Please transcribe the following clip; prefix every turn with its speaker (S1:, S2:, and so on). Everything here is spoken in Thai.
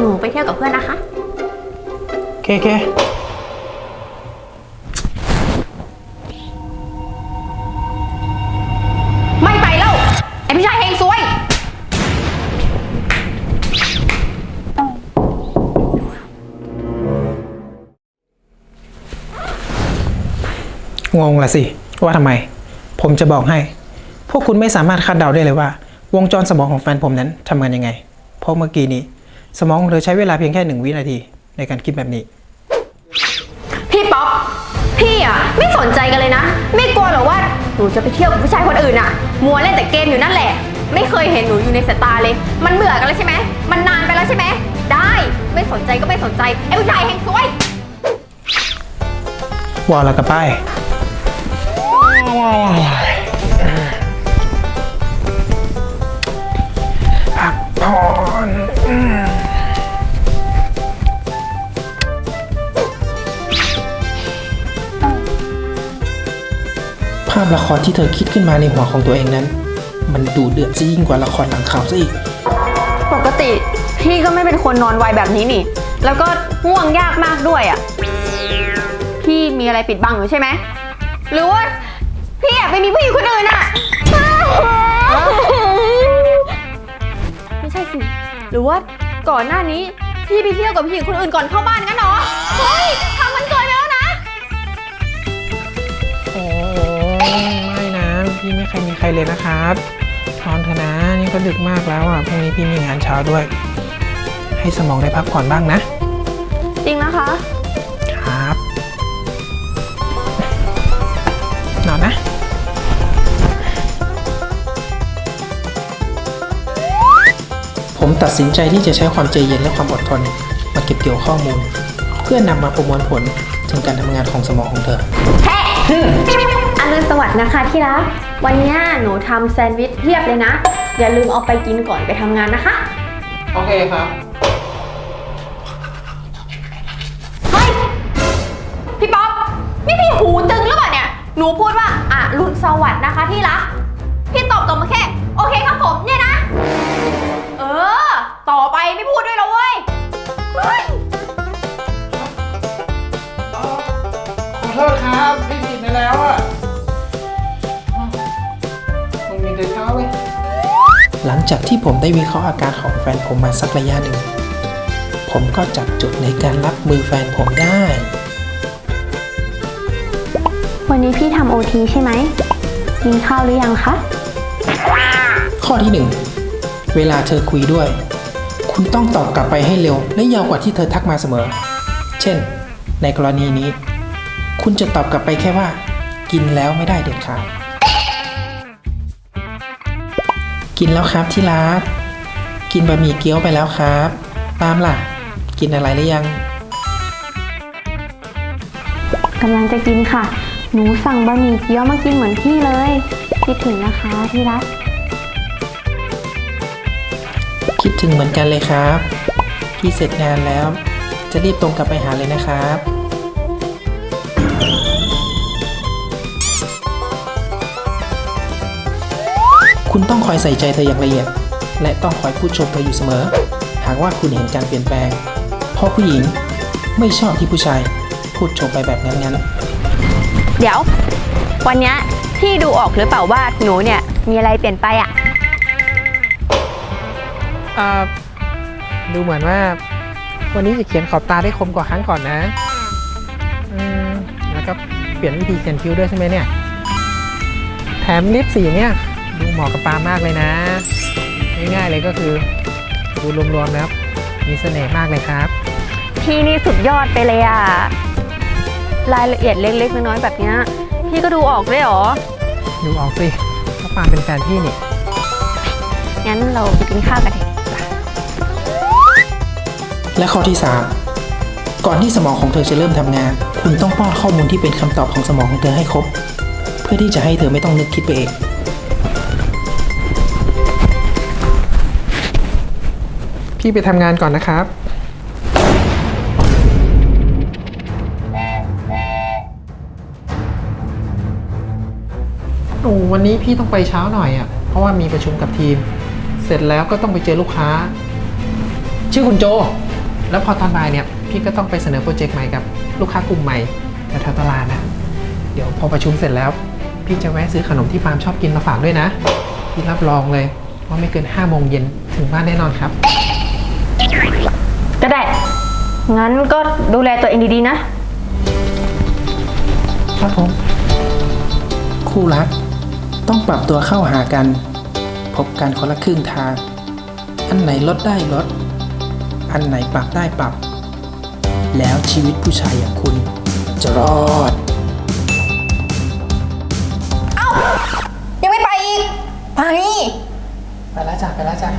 S1: หนูไปเที่ยวกับเพื่อนนะคะ
S2: เคเค
S1: ไม่ไปแล้วไอพี่ชายเฮงซวย
S2: งงละสิ ว่าทำไม ผมจะบอกให้ พวกคุณไม่สามารถคาดเดาได้เลยว่า วงจรสมองของแฟนผมนั้นทำงานยังไง เพราะเมื่อกี้นี้ สมองของเธอใช้เวลาเพียงแค่หนึ่งวินาทีในการคิดแบบนี้
S1: พี่ป๊อป พี่อะไม่สนใจกันเลยนะ ไม่กลัวเหรอว่าหนูจะไปเที่ยวกับผู้ชายคนอื่นอะ มัวเล่นแต่เกมอยู่นั่นแหละ ไม่เคยเห็นหนูอยู่ในสายตาเลย มันเบื่อกันแล้วใช่ไหม มันนานไปแล้วใช่ไหม ได้ ไม่สนใจก็ไม่สนใจ ไอ้ผู้ชายเฮงซวย
S2: วอลแล้วกับป้ายาพละครที่เธอคิดขึ้นมาในหัวของตัวเองนั้น มันดูเดือดซะยิ่งกว่าละครหลังข่าวซะอีก
S1: ปกติพี่ก็ไม่เป็นคนนอนไวแบบนี้นี่ แล้วก็ง่วงยากมากด้วยอะ พี่มีอะไรปิดบังอยู่ใช่ไหม หรือว่าพี่แอบไปมีผู้หญิงคนอื่นอะ ไม่ใช่สิ หรือว่าก่อนหน้านี้ พี่ไปเที่ยวกับผู้หญิงคนอื่นก่อนเข้าบ้านงั้นเหรอ เฮ้ย
S2: พี่ไม่เคยมีใครเลยนะครับนอนเถอะนะนี่ก็ดึกมากแล้วอะพรุ่งนี้พี่มีงานเช้าด้วย ให้สมองได้พักผ่อนบ้างนะ
S1: จริงนะคะ
S2: ครับนอนนะผมตัดสินใจที่จะใช้ความใจเย็นและความอดทน มาเก็บเกี่ยวข้อมูล เพื่อนำมาประมวลผลถึงการทำงานของสมองของเธอ
S1: แค่อรุณสวัสดิ์นะคะที่รัก วันนี้หนูทำแซนด์วิชเพียบเลยนะ อย่าลืมเอาไปกินก่อนไปทำงานนะคะ
S2: โอเคครับ
S1: เฮ้ย พี่ป๊อป นี่พี่หูตึงหรือเปล่าเนี่ย หนูพูดว่าอรุณสวัสดิ์นะคะที่รัก พี่ตอบกลับมาแค่ โอเคครับผมเนี่ยนะ เออ ต่อไปไม่พูดด้วยแล้วเว้ยเฮ้ย
S2: ขอโทษครับ พี่ผิดไปแล้วอะ หลังจากที่ผมได้วิเคราะห์อาการของแฟนผมมาสักระยะหนึ่ง ผมก็จับจุดในการรับมือแฟนผมได้
S1: วันนี้พี่ทำโอทีใช่ไหม กินข้าวหรือยังคะ
S2: ข้อที่หนึ่งเวลาเธอคุยด้วย คุณต้องตอบกลับไปให้เร็ว และยาวกว่าที่เธอทักมาเสมอ เช่น ในกรณีนี้ คุณจะตอบกลับไปแค่ว่า กินแล้วไม่ได้เด็ดขาด กินแล้วครับที่รัก กินบะหมี่เกี๊ยวไปแล้วครับ ตามล่ะ กินอะไรหรือยัง
S1: กำลังจะกินค่ะ หนูสั่งบะหมี่เกี๊ยวมากินเหมือนพี่เลย คิดถึงนะคะที่รัก
S2: คิดถึงเหมือนกันเลยครับ พี่เสร็จงานแล้ว จะรีบตรงกลับไปหาเลยนะครับ คุณต้องคอยใส่ใจเธออย่างละเอียด และต้องคอยพูดชมเธออยู่เสมอ หากว่าคุณเห็นการเปลี่ยนแปลง เพราะผู้หญิงไม่ชอบที่ผู้ชายพูดชมไปแบบงั้นๆ
S1: เดี๋ยว วันเนี้ยพี่ดูออกหรือเปล่าว่าหนูเนี่ยมีอะไรเปลี่ยนไปอะ
S2: เอ่อดูเหมือนว่า วันนี้จะเขียนขอบตาได้คมกว่าครั้งก่อนนะอืมแล้วก็เปลี่ยนวิธีเขียนคิ้วด้วยใช่ไหมเนี่ย แถมลิปสีเนี่ย ดูเหมาะกับปามากเลยนะ ง่ายๆเลยก็คือดูรวมๆแล้วมีเสน่ห์มากเลยครับ
S1: พี่นี่สุดยอดไปเลยอะรายละเอียดเล็กๆน้อยๆแบบเนี้ยพี่ก็ดูออกด้วยเหรอ
S2: ดูออกสิเพราะปามเป็นแฟนพี่นี่
S1: งั้นเราไปกินข้าวกันเถอะ
S2: และข้อที่ 3 ก่อนที่สมองของเธอจะเริ่มทำงาน คุณต้องป้อนข้อมูลที่เป็นคำตอบของสมองของเธอให้ครบ เพื่อที่จะให้เธอไม่ต้องนึกคิดไปเอง พี่ไปทำงานก่อนนะครับ โอ้วันนี้พี่ต้องไปเช้าหน่อยอะ เพราะว่ามีประชุมกับทีม เสร็จแล้วก็ต้องไปเจอลูกค้า ชื่อคุณโจ แล้วพอตอนบ่ายเนี่ย พี่ก็ต้องไปเสนอโปรเจกต์ใหม่กับลูกค้ากลุ่มใหม่แถวตลาดนะเดี๋ยวพอประชุมเสร็จแล้ว พี่จะแวะซื้อขนมที่ฟาร์มชอบกินมาฝากด้วยนะ พี่รับรองเลยว่าไม่เกิน5้าโมงเย็นถึงบ้านแน่นอนครับ
S1: ก็ได้ งั้นก็ดูแลตัวเองดีๆนะ
S2: ครับผม
S3: คู่รัก ต้องปรับตัวเข้าหากัน พบกันคนละครึ่งทาง อันไหนลดได้ลด อันไหนปรับได้ปรับ แล้วชีวิตผู้ชายอย่างคุณ จะรอด
S1: ยังไม่ไปอีก ไป
S2: ไปแล้วจ้ะไปแล้วจ้ะ